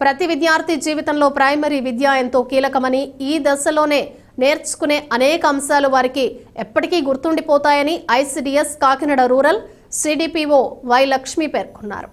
ప్రతి విద్యార్థి జీవితంలో ప్రైమరీ విద్య ఎంతో కీలకమని ఈ దశలోనే నేర్చుకునే అనేక అంశాలు వారికి ఎప్పటికీ గుర్తుండిపోతాయని ICDS Kakinada rural CDPO Y Lakshmi పేర్కొన్నారు.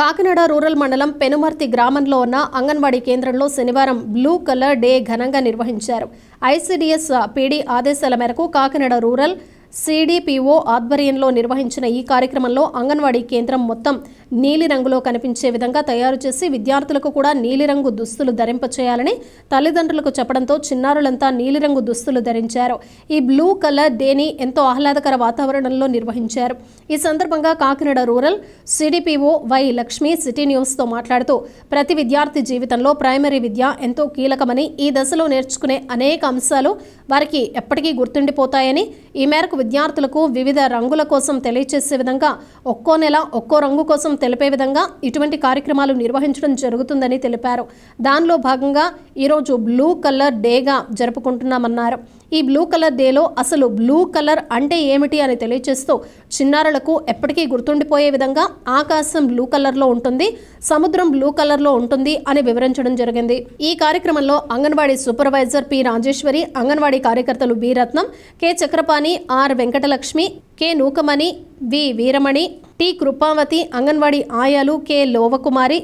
కాకినాడ రూరల్ మండలం పెనుమర్తి గ్రామంలో ఉన్న అంగన్వాడీ కేంద్రంలో శనివారం బ్లూ కలర్ డే ఘనంగా నిర్వహించారు. ఐసిడిఎస్ పీడీ ఆదేశాల మేరకు కాకినాడ రూరల్ సిడిపిఓ ఆధ్వర్యంలో నిర్వహించిన ఈ కార్యక్రమంలో అంగన్వాడీ కేంద్రం మొత్తం నీలిరంగులో కనిపించే విధంగా తయారు చేసి విద్యార్థులకు కూడా నీలిరంగు దుస్తులు ధరింపచేయాలని తల్లిదండ్రులకు చెప్పడంతో చిన్నారులంతా నీలిరంగు దుస్తులు ధరించారు. ఈ బ్లూ కలర్ డేని ఎంతో ఆహ్లాదకర వాతావరణంలో నిర్వహించారు. ఈ సందర్భంగా Kakinada rural CDPO Y Lakshmi city న్యూస్తో మాట్లాడుతూ ప్రతి విద్యార్థి జీవితంలో ప్రైమరీ విద్య ఎంతో కీలకమని ఈ దశలో నేర్చుకునే అనేక అంశాలు వారికి ఎప్పటికీ గుర్తుండిపోతాయని ఈ మేరకు విద్యార్థులకు వివిధ రంగుల కోసం తెలియచేసే విధంగా ఒక్కో నెల ఒక్కో రంగు కోసం తెలిపే విధంగా ఇటువంటి కార్యక్రమాలు నిర్వహించడం జరుగుతుందని తెలిపారు. దానిలో భాగంగా ఈరోజు బ్లూ కలర్ డేగా జరుపుకుంటున్నామన్నారు. ఈ బ్లూ కలర్ డేలో అసలు బ్లూ కలర్ అంటే ఏమిటి అని తెలియచేస్తూ చిన్నారులకు ఎప్పటికీ గుర్తుండిపోయే విధంగా ఆకాశం బ్లూ కలర్లో ఉంటుంది సముద్రం బ్లూ కలర్లో ఉంటుంది అని వివరించడం జరిగింది. ఈ కార్యక్రమంలో అంగన్వాడీ సూపర్వైజర్ పి రాజేశ్వరి అంగన్వాడీ కార్యకర్తలు B Ratnam K Chakrapani R Venkatalakshmi K Nookamani V Veeramani T Krupavathi anganwadi ఆయాలు K Lovakumari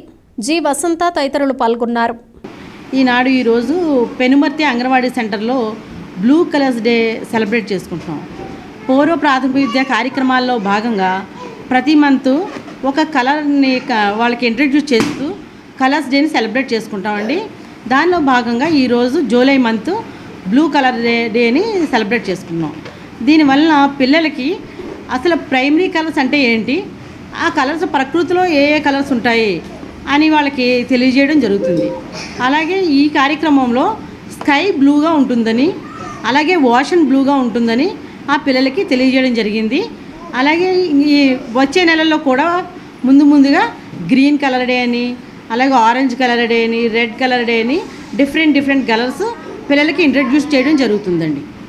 G Vasantha తదితరులు పాల్గొన్నారు. ఈనాడు ఈరోజు పెనుమర్తి అంగన్వాడీ సెంటర్లో బ్లూ కలర్స్ డే సెలబ్రేట్ చేసుకుంటున్నాం. పూర్వ ప్రాథమిక విద్య కార్యక్రమాల్లో భాగంగా ప్రతి మంత్ ఒక కలర్ని వాళ్ళకి ఇంట్రడ్యూస్ చేస్తూ కలర్స్ డేని సెలబ్రేట్ చేసుకుంటామండి. దానిలో భాగంగా ఈరోజు July month blue colour day డేని సెలబ్రేట్ చేసుకున్నాం. దీనివల్ల పిల్లలకి అసలు ప్రైమరీ కలర్స్ అంటే ఏంటి? ఆ కలర్స్ ప్రకృతిలో ఏ ఏ కలర్స్ ఉంటాయి? అని వాళ్ళకి తెలియజేయడం జరుగుతుంది. అలాగే ఈ కార్యక్రమంలో స్కై బ్లూగా ఉంటుందని అలాగే ఓషన్ బ్లూగా ఉంటుందని ఆ పిల్లలకి తెలియజేయడం జరిగింది. అలాగే ఈ వచ్చే నెలల్లో కూడా ముందు ముందుగా గ్రీన్ కలర్ డే అని అలాగే ఆరెంజ్ కలర్ డే అని రెడ్ కలర్ డే అని డిఫరెంట్ డిఫరెంట్ కలర్స్ పిల్లలకి ఇంట్రడ్యూస్ చేయడం జరుగుతుందండి.